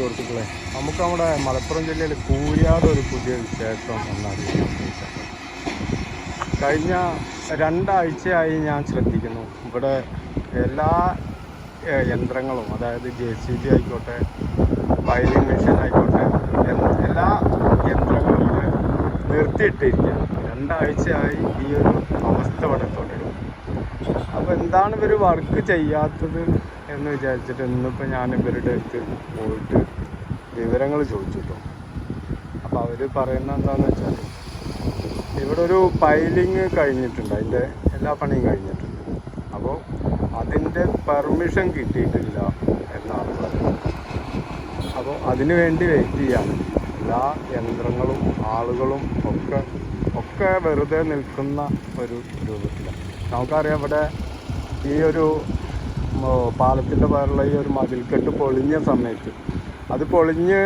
സുഹൃത്തുക്കളെ നമുക്ക് നമ്മുടെ മലപ്പുറം ജില്ലയിൽ കൂരിയാട് ഒരു പുതിയ വിശേഷം എന്നറിയാൻ കഴിഞ്ഞ രണ്ടാഴ്ചയായി ഞാൻ ശ്രദ്ധിക്കുന്നു. ഇവിടെ എല്ലാ യന്ത്രങ്ങളും അതായത് ജെ സി ബി ആയിക്കോട്ടെ വയലിംഗ് മെഷീൻ ആയിക്കോട്ടെ എല്ലാ യന്ത്രങ്ങളും ഇവിടെ നിർത്തിയിട്ടിരിക്കുകയാണ്. രണ്ടാഴ്ചയായി ഈ ഒരു അവസ്ഥ ഇവിടെ തുടരും അപ്പോൾ എന്താണ് ഇവർ വർക്ക് ചെയ്യാത്തത് എന്ന് വിചാരിച്ചിട്ട് ഇന്നിപ്പോൾ ഞാൻ ഇവരുടെ അടുത്ത് പോയിട്ട് വിവരങ്ങൾ ചോദിച്ചിട്ടോ. അപ്പോൾ അവർ പറയുന്ന എന്താണെന്ന് വെച്ചാൽ ഇവിടെ ഒരു പൈലിങ് കഴിഞ്ഞിട്ടുണ്ട്. അതിന്റെ എല്ലാ പണിയും കഴിഞ്ഞിട്ടുണ്ട്. അപ്പോൾ അതിന്റെ പെർമിഷൻ കിട്ടിയിട്ടില്ല എന്നാണ് പറയുന്നത് അപ്പോൾ അതിനു വേണ്ടി വെയിറ്റ് ചെയ്യാണ്. എല്ലാ യന്ത്രങ്ങളും ആളുകളും ഒക്കെ ഒക്കെ വെറുതെ നിൽക്കുന്ന ഒരു രൂപത്തിലാണ്. നമുക്കറിയാം ഇവിടെ ഈ ഒരു പാലത്തിന്റെ പേരുള്ള ഈ ഒരു മതിൽക്കെട്ട് പൊളിഞ്ഞ സമയത്ത്. അത് പൊളിഞ്ഞ്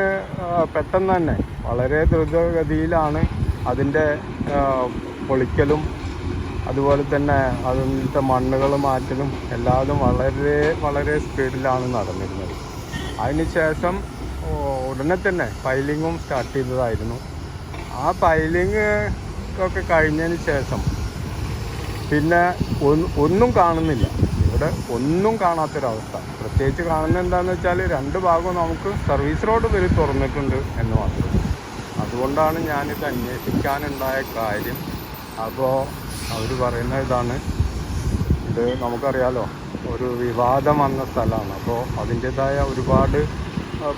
പെട്ടെന്ന് തന്നെ വളരെ ദ്രുതഗതിയിലാണ് അതിന്റെ പൊളിക്കലും അതുപോലെ തന്നെ അതിന്റെ മണ്ണുകൾ മാറ്റലും എല്ലാതും വളരെ വളരെ സ്പീഡിലാണ് നടന്നിരുന്നത്. അതിനുശേഷം ഉടനെ തന്നെ പൈലിങ്ങും സ്റ്റാർട്ട് ചെയ്തതായിരുന്നു. ആ പൈലിങ് ഒക്കെ കഴിഞ്ഞതിന് ശേഷം പിന്നെ ഒന്നും കാണുന്നില്ല. ഇവിടെ ഒന്നും കാണാത്തൊരവസ്ഥ. പ്രത്യേകിച്ച് കാണുന്ന എന്താണെന്ന് വെച്ചാൽ രണ്ട് ഭാഗവും നമുക്ക് സർവീസ് റോഡ് വരെ തുറന്നിട്ടുണ്ട് എന്ന് മാത്രം. അതുകൊണ്ടാണ് ഞാനിത് അന്വേഷിക്കാനുണ്ടായ കാര്യം. അപ്പോൾ അവർ പറയുന്ന ഇതാണ്. ഇത് നമുക്കറിയാലോ ഒരു വിവാദം വന്ന സ്ഥലമാണ്. അപ്പോൾ അതിന്റെതായ ഒരുപാട്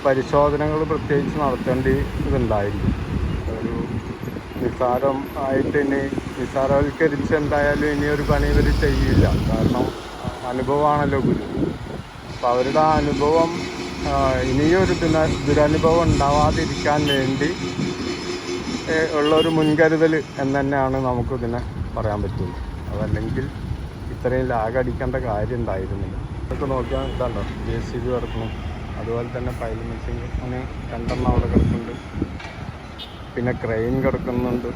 പരിശോധനകൾ പ്രത്യേകിച്ച് നടത്തേണ്ടി ഇതുണ്ടായിരിക്കും. നിസ്സാരം ആയിട്ട് ഇനി നിസ്സാരവൽക്കരിച്ച് എന്തായാലും ഇനി ഒരു പണി ഇവർ ചെയ്യില്ല. കാരണം അനുഭവമാണല്ലോ ഗുരു. അപ്പോൾ അവരുടെ ആ അനുഭവം ഇനിയൊരു ദുന ദുരനുഭവം ഉണ്ടാവാതിരിക്കാൻ വേണ്ടി ഉള്ളൊരു മുൻകരുതൽ എന്ന് തന്നെയാണ് നമുക്കിതിനെ പറയാൻ പറ്റുന്നത് അതല്ലെങ്കിൽ ഇത്രയും ലാഗടിക്കേണ്ട കാര്യം ഉണ്ടായിരുന്നില്ല. ഇതൊക്കെ നോക്കിയാൽ ഇതാണ്ടോ? ജെ സി ബി കിടക്കണം അതുപോലെ തന്നെ പൈൽ മെഷീൻ അങ്ങനെ രണ്ടെണ്ണം അവിടെ കിടക്കുന്നുണ്ട് പിന്നെ ക്രെയിൻ കിടക്കുന്നുണ്ട്.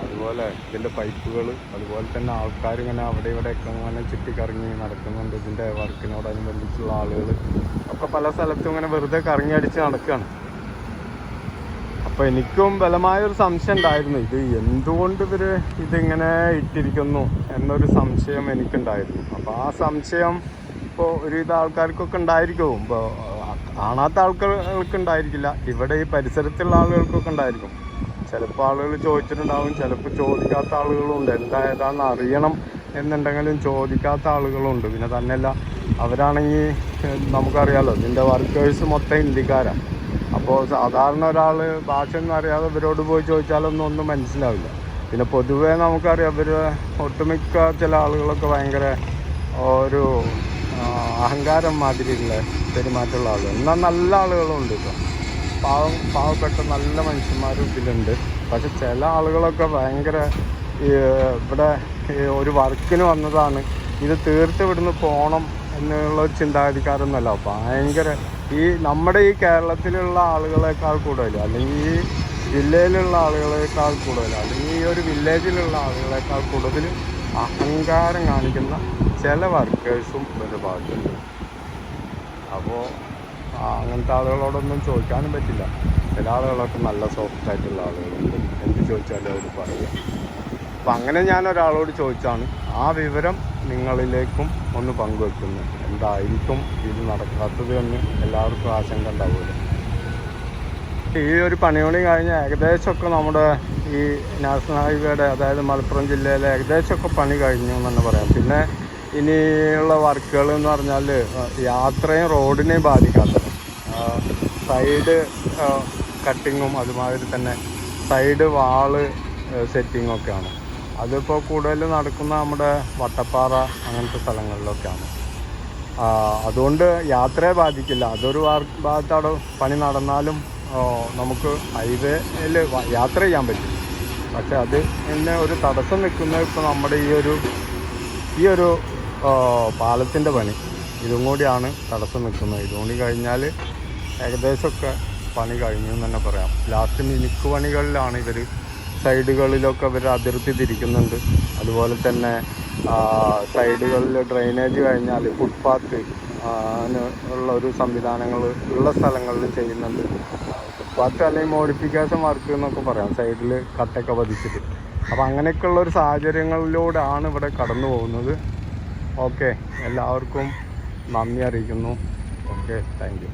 അതുപോലെ ഇതിന്റെ പൈപ്പുകൾ അതുപോലെ തന്നെ ആൾക്കാർ ഇങ്ങനെ അവിടെ ഇവിടെയൊക്കെ ഇങ്ങനെ ചുറ്റിക്കറങ്ങി നടക്കുന്നുണ്ട്. ഇതിന്റെ വർക്കിനോടനുബന്ധിച്ചുള്ള ആളുകൾ. ഒക്കെ പല സ്ഥലത്തും ഇങ്ങനെ വെറുതെ കറങ്ങി അടിച്ച് നടക്കുകയാണ് അപ്പോൾ എനിക്കും ബലമായൊരു സംശയം ഉണ്ടായിരുന്നു. ഇത് എന്തുകൊണ്ട് ഇവർ ഇതിങ്ങനെ ഇട്ടിരിക്കുന്നു എന്നൊരു സംശയം എനിക്കുണ്ടായിരുന്നു. അപ്പോൾ ആ സംശയം ഇപ്പോൾ ഒരുവിധ ആൾക്കാർക്കൊക്കെ ഉണ്ടായിരിക്കും. ഇപ്പോൾ കാണാത്ത ആൾക്കാർക്ക് ഉണ്ടായിരിക്കില്ല. ഇവിടെ ഈ പരിസരത്തുള്ള ആളുകൾക്കൊക്കെ ഉണ്ടായിരിക്കും. ചിലപ്പോൾ ആളുകൾ ചോദിച്ചിട്ടുണ്ടാവും ചിലപ്പോൾ ചോദിക്കാത്ത ആളുകളുണ്ട് എന്താ ഏതാണെന്ന് അറിയണം എന്നുണ്ടെങ്കിലും ചോദിക്കാത്ത ആളുകളുണ്ട് പിന്നെ തന്നെയല്ല അവരാണെങ്കിൽ നമുക്കറിയാമല്ലോ ഇതിന്റെ വർക്കേഴ്സ് മൊത്തം ഇന്ത്യക്കാരാണ് അപ്പോൾ സാധാരണ ഒരാൾ ഭാഷയൊന്നും അറിയാതെ ഇവരോട് പോയി ചോദിച്ചാലൊന്നും ഒന്നും മനസ്സിലാവില്ല. പിന്നെ പൊതുവേ നമുക്കറിയാം ഇവർ ഒട്ടുമിക്ക ചില ആളുകളൊക്കെ ഭയങ്കര ഒരു അഹങ്കാരം മാതിരിയുള്ള പെരുമാറ്റമുള്ള ആളുകൾ. എന്നാൽ നല്ല ആളുകളും ഉണ്ട് പാവം പാവപ്പെട്ട നല്ല മനുഷ്യന്മാരും ഇതിലുണ്ട്. പക്ഷെ ചില ആളുകളൊക്കെ ഭയങ്കര ഇവിടെ ഒരു വർക്കിന് വന്നതാണ്. ഇത് തീർത്ത് ഇവിടുന്ന് പോകണം എന്നുള്ള ഒരു ചിന്താഗതിക്കാരൊന്നുമല്ല. ഭയങ്കര ഈ നമ്മുടെ ഈ കേരളത്തിലുള്ള ആളുകളെക്കാൾ കൂടുതൽ അല്ലെങ്കിൽ ഈ ജില്ലയിലുള്ള ആളുകളെക്കാൾ കൂടുതൽ അല്ലെങ്കിൽ ഈ ഒരു വില്ലേജിലുള്ള ആളുകളെക്കാൾ കൂടുതൽ അഹങ്കാരം കാണിക്കുന്ന ചില വർക്കേഴ്സും ഒരു ഭാഗത്തുണ്ട്. അപ്പോൾ അങ്ങനത്തെ ആളുകളോടൊന്നും ചോദിക്കാനും പറ്റില്ല. ചില ആളുകളൊക്കെ നല്ല സോഫ്റ്റ് ആയിട്ടുള്ള ആളുകളുണ്ട്. എന്ത് ചോദിച്ചാലും അവർ പറയും. അപ്പം അങ്ങനെ ഞാൻ ഒരാളോട് ചോദിച്ചാണ് ആ വിവരം നിങ്ങളിലേക്കും ഒന്ന് പങ്കുവെക്കുന്നു. എന്തായിരിക്കും ഇത് നടക്കാത്തത് എന്ന് എല്ലാവർക്കും ആശങ്ക ഉണ്ടാവുമല്ലോ? ഈ ഒരു പണിമണി കഴിഞ്ഞ് ഏകദേശമൊക്കെ നമ്മുടെ ഈ നാഷണൽ ഹൈവേയുടെ അതായത് മലപ്പുറം ജില്ലയിലെ ഏകദേശമൊക്കെ പണി കഴിഞ്ഞു എന്ന് തന്നെ പറയാം. പിന്നെ ഇനിയുള്ള വർക്കുകൾ എന്ന് പറഞ്ഞാൽ യാത്രയും റോഡിനെയും ബാധിക്കാത്ത സൈഡ് കട്ടിങ്ങും അതുമാതിരി തന്നെ സൈഡ് വാൾ സെറ്റിങ്ങും ഒക്കെയാണ് അതിപ്പോൾ കൂടുതൽ നടക്കുന്ന നമ്മുടെ വട്ടപ്പാറ അങ്ങനത്തെ സ്ഥലങ്ങളിലൊക്കെയാണ്. അതുകൊണ്ട് യാത്രയെ ബാധിക്കില്ല. അതൊരു വാർ- ഭാഗത്ത് പണി നടന്നാലും നമുക്ക് ഹൈവേയിൽ യാത്ര ചെയ്യാൻ പറ്റും. പക്ഷെ അത് എന്നെ ഒരു തടസ്സം നിൽക്കുന്നത് ഇപ്പോൾ നമ്മുടെ ഈ ഒരു ഈ ഒരു പാലത്തിന്റെ പണി. ഇതും കൂടിയാണ് തടസ്സം നിൽക്കുന്നത്. ഇതും കൂടി കഴിഞ്ഞാൽ ഏകദേശമൊക്കെ പണി കഴിഞ്ഞു എന്ന് തന്നെ പറയാം. ലാസ്റ്റ് മിനുക്ക് പണികളിലാണ് ഇവർ സൈഡുകളിലൊക്കെ ഇവർ അതിർത്തി തിരിക്കുന്നുണ്ട് അതുപോലെ തന്നെ സൈഡുകളിൽ ഡ്രെയിനേജ് കഴിഞ്ഞാൽ ഫുട്പാത്ത് ഉള്ള ഒരു സംവിധാനങ്ങൾ ഉള്ള സ്ഥലങ്ങളിൽ ചെയ്യുന്നുണ്ട്. ഫുട്പാത്ത് അല്ലെങ്കിൽ മോഡിഫിക്കേഷൻ വർക്ക് എന്നൊക്കെ പറയാം. സൈഡിൽ കട്ടൊക്കെ പതിച്ചിട്ട്. അപ്പോൾ അങ്ങനെയൊക്കെയുള്ള ഒരു സാഹചര്യങ്ങളിലൂടെയാണ് ഇവിടെ കടന്നു പോകുന്നത് ഓക്കെ. എല്ലാവർക്കും നന്ദി അറിയിക്കുന്നു. Okay thank